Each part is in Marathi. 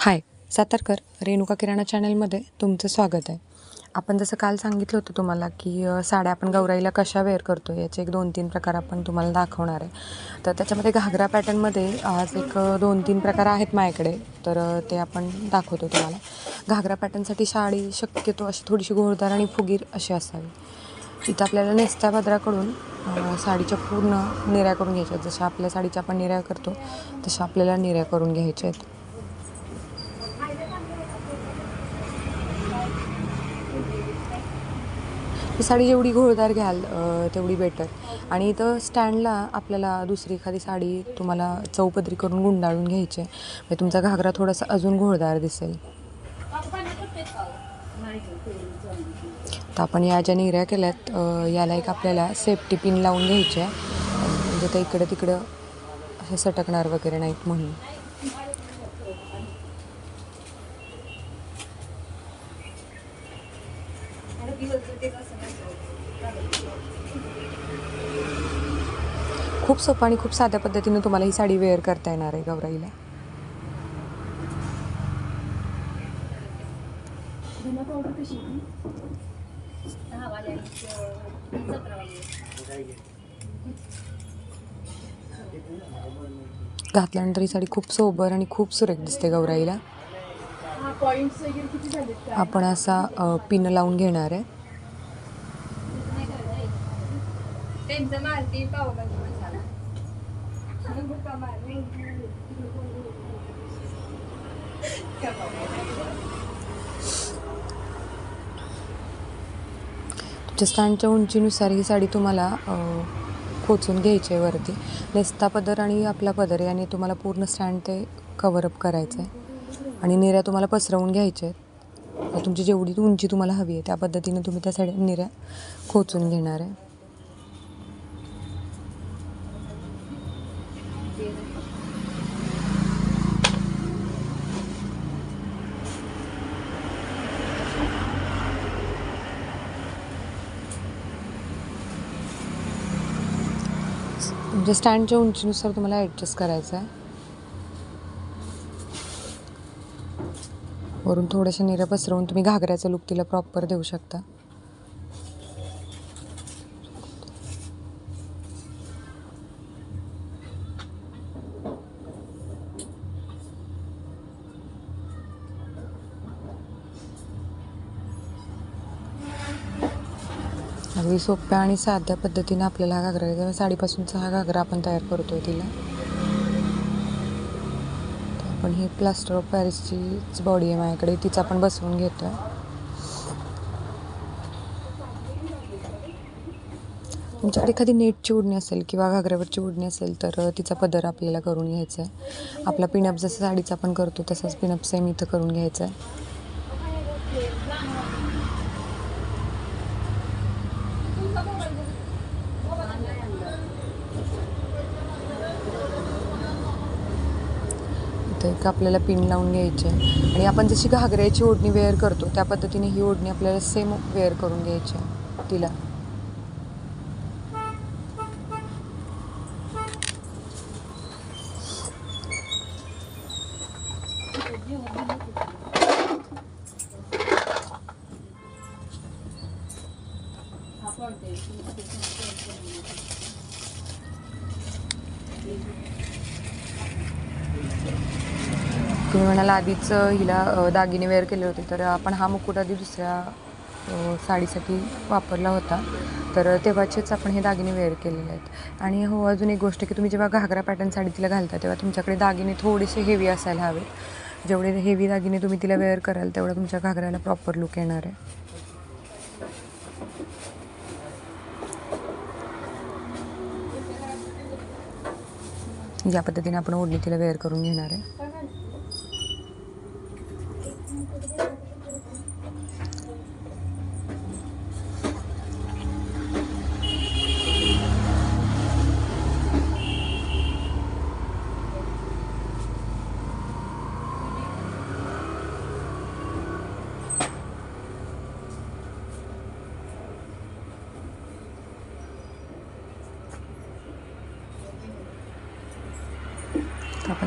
हाय सातारकर रेणुका किराणा चॅनलमध्ये तुमचं स्वागत आहे. आपण जसं काल सांगितलं होतं तुम्हाला की साड्या आपण गौराईला कशा वेअर करतो याचे एक दोन तीन प्रकार आपण तुम्हाला दाखवणार आहे. तर त्याच्यामध्ये घागरा पॅटर्नमध्ये आज एक दोन तीन प्रकार आहेत माझ्याकडे तर ते आपण दाखवतो तुम्हाला. घागरा पॅटर्नसाठी साडी शक्यतो अशी थोडीशी घोळदार आणि फुगीर अशी असावी. इथं आपल्याला नेस्ता बद्राकडून साडीच्या पूर्ण निऱ्या करून घ्यायच्या आहेत. जशा आपल्या साडीच्या आपण निऱ्या करतो तशा आपल्याला निऱ्या करून घ्यायच्या आहेत. ही साडी जेवढी घोळदार घ्याल तेवढी बेटर आणि इथं स्टँडला आपल्याला दुसरी एखादी साडी तुम्हाला चौपदरी करून गुंडाळून घ्यायची आहे. म्हणजे तुमचा घागरा थोडासा अजून घोळदार दिसेल. तर आपण या ज्या निर्या केल्यात याला एक आपल्याला सेफ्टी पिन लावून घ्यायची आहे. म्हणजे ते इकडं तिकडं हे सटकणार वगैरे नाहीत म्हणून. खूप सोपं आणि खूप साध्या पद्धतीने तुम्हाला ही साडी वेअर करता येणार आहे गौराईला. घातल्यानंतर ही साडी खूप सोबर आणि खूप सुरेख दिसते गौराईला. पॉईंट्स वगैरे किती झालेत काय? आपण असा अ, पिन लावून घेणार आहे. त्यांचं मारती पावभाजी मसाला. तुमच्या स्टँडच्या उंचीनुसार ही साडी तुम्हाला अ, खोचून घ्यायची आहे वरती. नेस्ता पदर आणि आपला पदर याने तुम्हाला पूर्ण स्टँड ते कवरअप करायचं आहे आणि निऱ्या तुम्हाला पसरवून घ्यायच्या आहेत. तुमची जेवढी उंची तुम्हाला हवी आहे त्या पद्धतीने तुम्ही त्या साड्या निऱ्या खोचून घेणार आहे. म्हणजे स्टँडच्या उंचीनुसार तुम्हाला ॲडजस्ट करायचं आहे. वरून थोड्याशा निऱ्या पसरवून तुम्ही घागऱ्याचा लुक तिला प्रॉपर देऊ शकता. अगदी सोप्या आणि साध्या पद्धतीने आपल्याला हा घागरा साडीपासूनचा हा घागरा आपण तयार करतोय तिला. आपण ही प्लास्टर ऑफ पॅरिसचीच बॉडी आहे माझ्याकडे तिचा आपण बसवून घेतो आहे म्हणजे तुमच्याकडे एखादी नेटची उडणी असेल किंवा घागऱ्यावरची उडणी असेल तर तिचा पदर आपल्याला करून घ्यायचा आहे. आपला पिनअप जसं साडीचा आपण करतो तसाच पिनअप सेम इथं करून घ्यायचा आहे. आहे का आपल्याला पिन लावून घ्यायचे आहे आणि आपण जशी घागऱ्याची ओढणी वेअर करतो त्या पद्धतीने ही ओढणी आपल्याला सेम वेअर करून घ्यायची आहे तिला. तुम्ही म्हणाला आधीच हिला दागिने वेअर केले होते तर आपण हा मुकुट आधी दुसऱ्या साडीसाठी वापरला होता. तर तेव्हाचेच आपण हे दागिने वेअर केलेले आहेत. आणि हो अजून एक गोष्ट की तुम्ही जेव्हा घागरा पॅटर्न साडी तिला घालता तेव्हा तुमच्याकडे दागिने थोडेसे हेवी असायला हवेत जेवढे हेवी दागिने तुम्ही तिला वेअर कराल तेवढा तुमच्या घागऱ्याला प्रॉपर लुक येणार आहे. या पद्धतीने आपण ओढणी तिला वेअर करून घेणार आहे.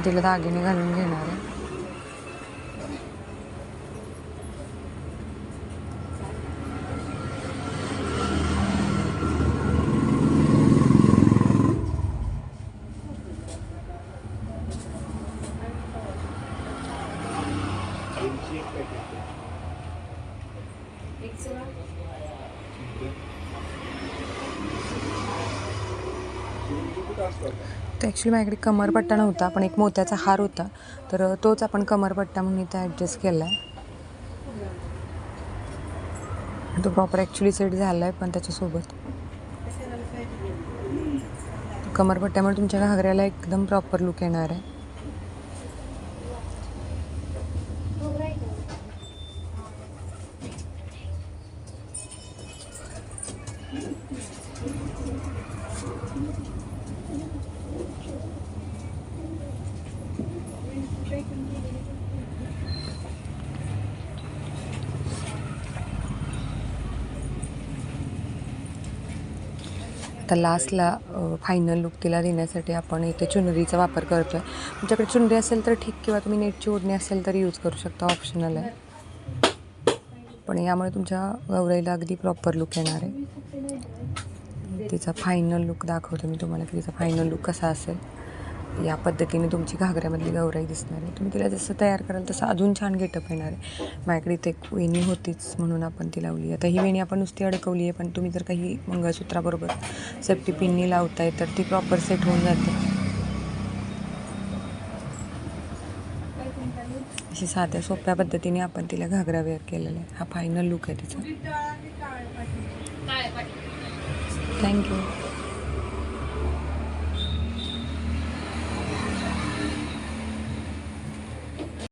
तिला दागिने घालून घेणार आहे. तर ॲक्च्युली माझ्याकडे कमरपट्टा नव्हता पण एक मोत्याचा हार होता. तर तोच आपण कमरपट्टा म्हणून इथं ॲडजस्ट केला आहे तो प्रॉपर ॲक्च्युली सेट झाला आहे पण त्याच्यासोबत. कमरपट्ट्यामुळे तुमच्या घागऱ्याला एकदम प्रॉपर लुक येणार आहे. आता लास्टला फायनल लुक तिला देण्यासाठी आपण इथे चुनरीचा वापर करतो आहे तुमच्याकडे चुनरी असेल तर ठीक किंवा तुम्ही नेटची ओढणी असेल तर यूज करू शकता ऑप्शनल आहे. पण यामुळे तुमच्या गौराईला अगदी प्रॉपर लुक येणार आहे. तिचा फायनल लुक दाखवते मी तुम्हाला की तिचा फायनल लुक कसा असेल. या पद्धतीने तुमची घागऱ्यामधली गौराई दिसणार आहे. तुम्ही तिला जसं तयार कराल तसं अजून छान गेटअप येणार आहे. माझ्याकडे इथे एक वेणी होतीच म्हणून आपण ती लावली आता ही वेणी आपण नुसती अडकवली आहे पण तुम्ही जर काही मंगळसूत्राबरोबर सेफ्टी पिननी लावताय तर ती प्रॉपर सेट होऊन जाते. अशी साध्या सोप्या पद्धतीने आपण तिला घागरा वेअर केलेला आहे. हा फायनल लुक आहे तिचा. थँक्यू